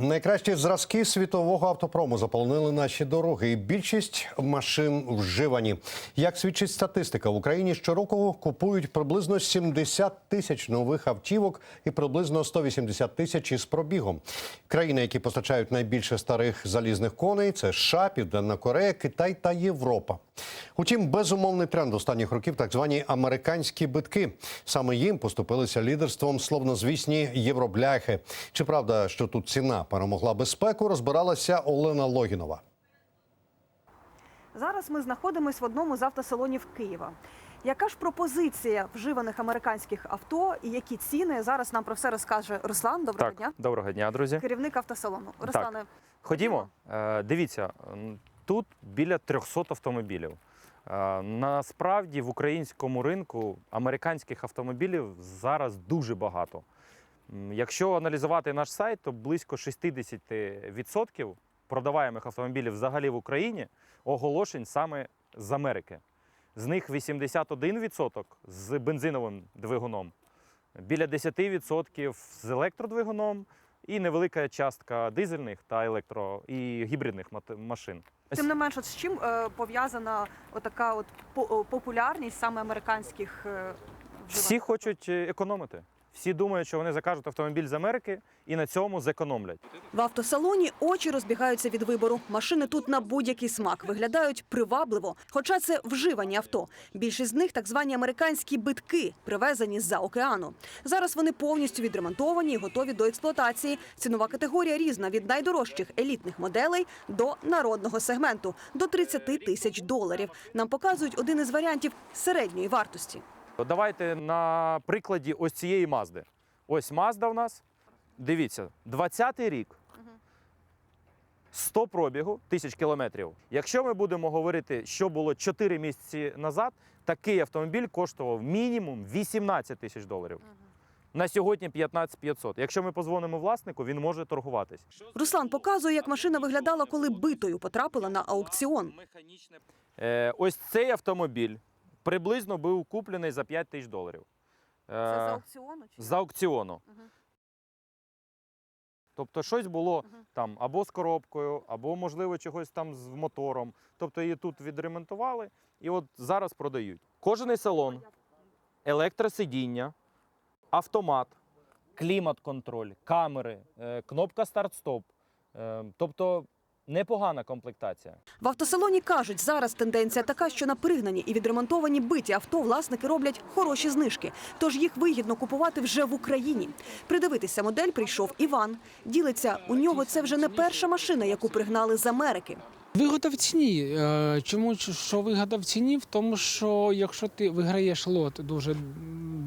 Найкращі зразки світового автопрому заполонили наші дороги. І більшість машин вживані. Як свідчить статистика, в Україні щороку купують приблизно 70 тисяч нових автівок і приблизно 180 тисяч із пробігом. Країни, які постачають найбільше старих залізних коней, це США, Південна Корея, Китай та Європа. Утім, безумовний тренд останніх років так звані американські битки. Саме їм поступилися лідерством словнозвісні євробляхи. Чи правда, що тут ціна перемогла безпеку, розбиралася Олена Логінова. Зараз ми знаходимося в одному з автосалонів Києва. Яка ж пропозиція вживаних американських авто і які ціни? Зараз нам про все розкаже Руслан. Доброго Так, дня. доброго дня, друзі. Керівник автосалону. Руслане, Ходімо. Е, Дивіться, тут біля 300 автомобілів. Насправді в українському ринку американських автомобілів зараз дуже багато. Якщо аналізувати наш сайт, то близько 60% продаваємих автомобілів взагалі в Україні оголошень саме з Америки. З них 81% з бензиновим двигуном, біля 10% з електродвигуном і невелика частка дизельних та електро і гібридних машин. тим не менш, от з чим е, пов'язана отака от по- популярність саме американських е. Всі хочуть е, економити. Всі думають, що вони закажуть автомобіль з Америки і на цьому зекономлять. В автосалоні очі розбігаються від вибору. Машини тут на будь-який смак виглядають привабливо, хоча це вживані авто. Більшість з них так звані американські битки, привезені з-за океану. Зараз вони повністю відремонтовані і готові до експлуатації. Цінова категорія різна від найдорожчих елітних моделей до народного сегменту до 30 тисяч доларів. Нам показують один із варіантів середньої вартості. Давайте на прикладі ось цієї Мазди. Ось Мазда в нас. Дивіться, 20-й рік. 100 пробігу, тисяч кілометрів. Якщо ми будемо говорити, що було 4 місяці назад, такий автомобіль коштував мінімум 18 тисяч доларів. На сьогодні 15 500. Якщо ми позвонимо власнику, він може торгуватись. Руслан показує, як машина виглядала, коли битою потрапила на аукціон. Е, ось цей автомобіль приблизно був куплений за 5 тисяч доларів. Е, аукціону? з аукціону. Мгм. Тобто щось було Мгм. там або з коробкою, або, можливо, чогось там з мотором. Тобто її тут відремонтували і от зараз продають. Кожний салон, електросидіння, автомат, клімат-контроль, камери, е, кнопка старт-стоп. Е, Тобто непогана комплектація. В автосалоні кажуть, зараз тенденція така, що на пригнані і відремонтовані биті авто власники роблять хороші знижки, тож їх вигідно купувати вже в Україні. Придивитися модель прийшов Іван. Ділиться, у нього це вже не перша машина, яку пригнали з Америки. Вигода в ціні. Е, Чому що вигода в ціні? В тому, що якщо ти виграєш лот дуже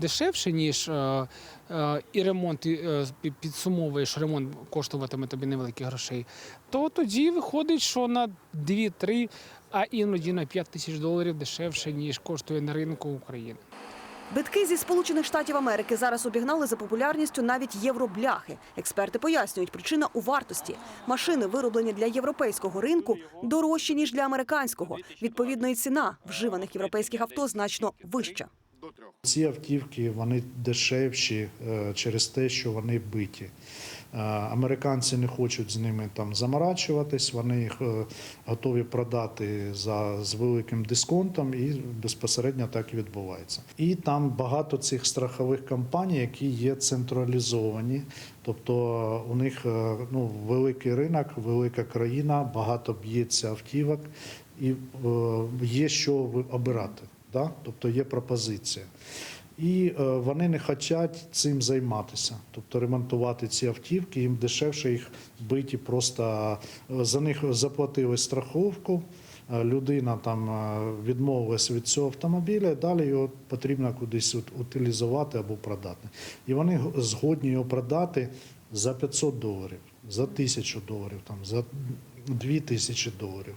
дешевше, ніж е, е, і ремонт е, підсумовуєш, ремонт коштуватиме тобі невеликі грошей, то тоді виходить, що на 2-3, а іноді на 5 тисяч доларів дешевше, ніж коштує на ринку України. Битки зі Сполучених Штатів Америки зараз обігнали за популярністю навіть євробляхи. Експерти пояснюють, причина у вартості. Машини, вироблені для європейського ринку, дорожчі ніж для американського. Відповідно, і ціна вживаних європейських авто значно вища. Ці автівки вони дешевші е, через те, що вони биті. Е, Американці не хочуть з ними там заморачуватись, вони їх е, готові продати за з великим дисконтом, і безпосередньо так і відбувається. І там багато цих страхових компаній, які є централізовані. Тобто у них е, ну, великий ринок, велика країна, багато б'ється автівок, і е, є що обирати. Да? Тобто є пропозиція. І е, вони не хочуть цим займатися, тобто ремонтувати ці автівки, їм дешевше їх биті, просто е, за них заплатили страховку. е, Людина там відмовилась від цього автомобіля, далі його потрібно кудись утилізувати або продати. І вони згодні його продати за 500 доларів, за 1000 доларів, там, за 2000 доларів.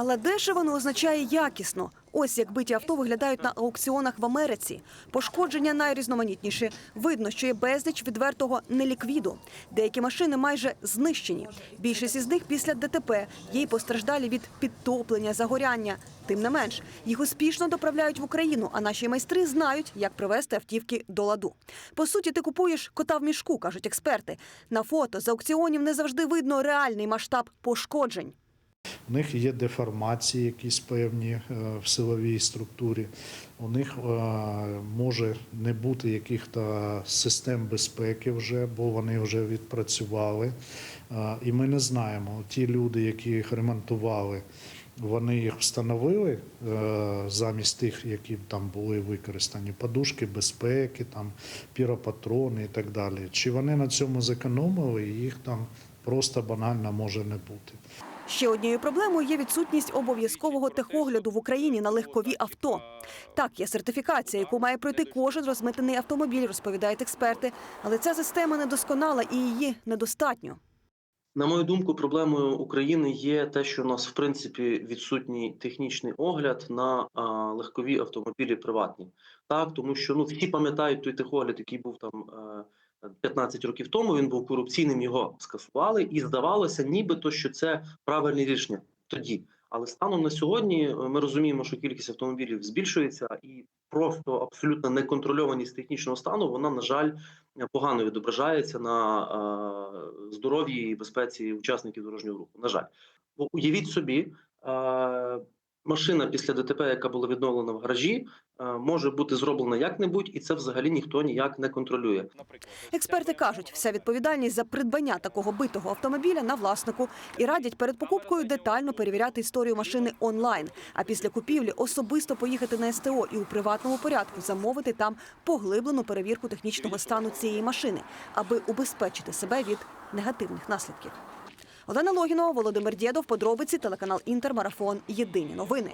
Але дешево не означає якісно. Ось як биті авто виглядають на аукціонах в Америці. Пошкодження найрізноманітніші. Видно, що є безліч відвертого неліквіду. Деякі машини майже знищені. Більшість із них після ДТП є й постраждалі від підтоплення, загоряння. Тим не менш, їх успішно доправляють в Україну, а наші майстри знають, як привезти автівки до ладу. По суті, ти купуєш кота в мішку, кажуть експерти. На фото з аукціонів не завжди видно реальний масштаб пошкоджень. У них є деформації якісь певні е, в силовій структурі. У них е, може не бути яких-то систем безпеки вже, бо вони вже відпрацювали. Е, І ми не знаємо, ті люди, які їх ремонтували, вони їх встановили замість тих, які там були використані, подушки безпеки, там піропатрони і так далі. Чи вони на цьому зекономили, їх там просто банально може не бути. Ще однією проблемою є відсутність обов'язкового техогляду в Україні на легкові авто. Так, є сертифікація, яку має пройти кожен розмитнений автомобіль, розповідають експерти. Але ця система недосконала і її недостатньо. На мою думку, проблемою України є те, що у нас в принципі відсутній технічний огляд на а, легкові автомобілі приватні. Так, тому що ну всі пам'ятають той техогляд, який був там е, 15 років тому. Він був корупційним, його скасували, і здавалося, нібито що це правильне рішення тоді. Але станом на сьогодні е, ми розуміємо, що кількість автомобілів збільшується, і просто абсолютна неконтрольованість технічного стану вона на жаль погано відображається на е, здоров'ї і безпеці учасників дорожнього руху. На жаль, бо уявіть собі, е, машина після ДТП, яка була відновлена в гаражі, е, може бути зроблена як-небудь, і це взагалі ніхто ніяк не контролює. Експерти кажуть, вся відповідальність за придбання такого битого автомобіля на власнику і радять перед покупкою детально перевіряти історію машини онлайн. А після купівлі особисто поїхати на СТО і у приватному порядку замовити там поглиблену перевірку технічного стану цієї машини, аби убезпечити себе від негативних наслідків. Олена Логінова, Володимир Дєдов, подробиці, телеканал Інтермарафон. Єдині новини.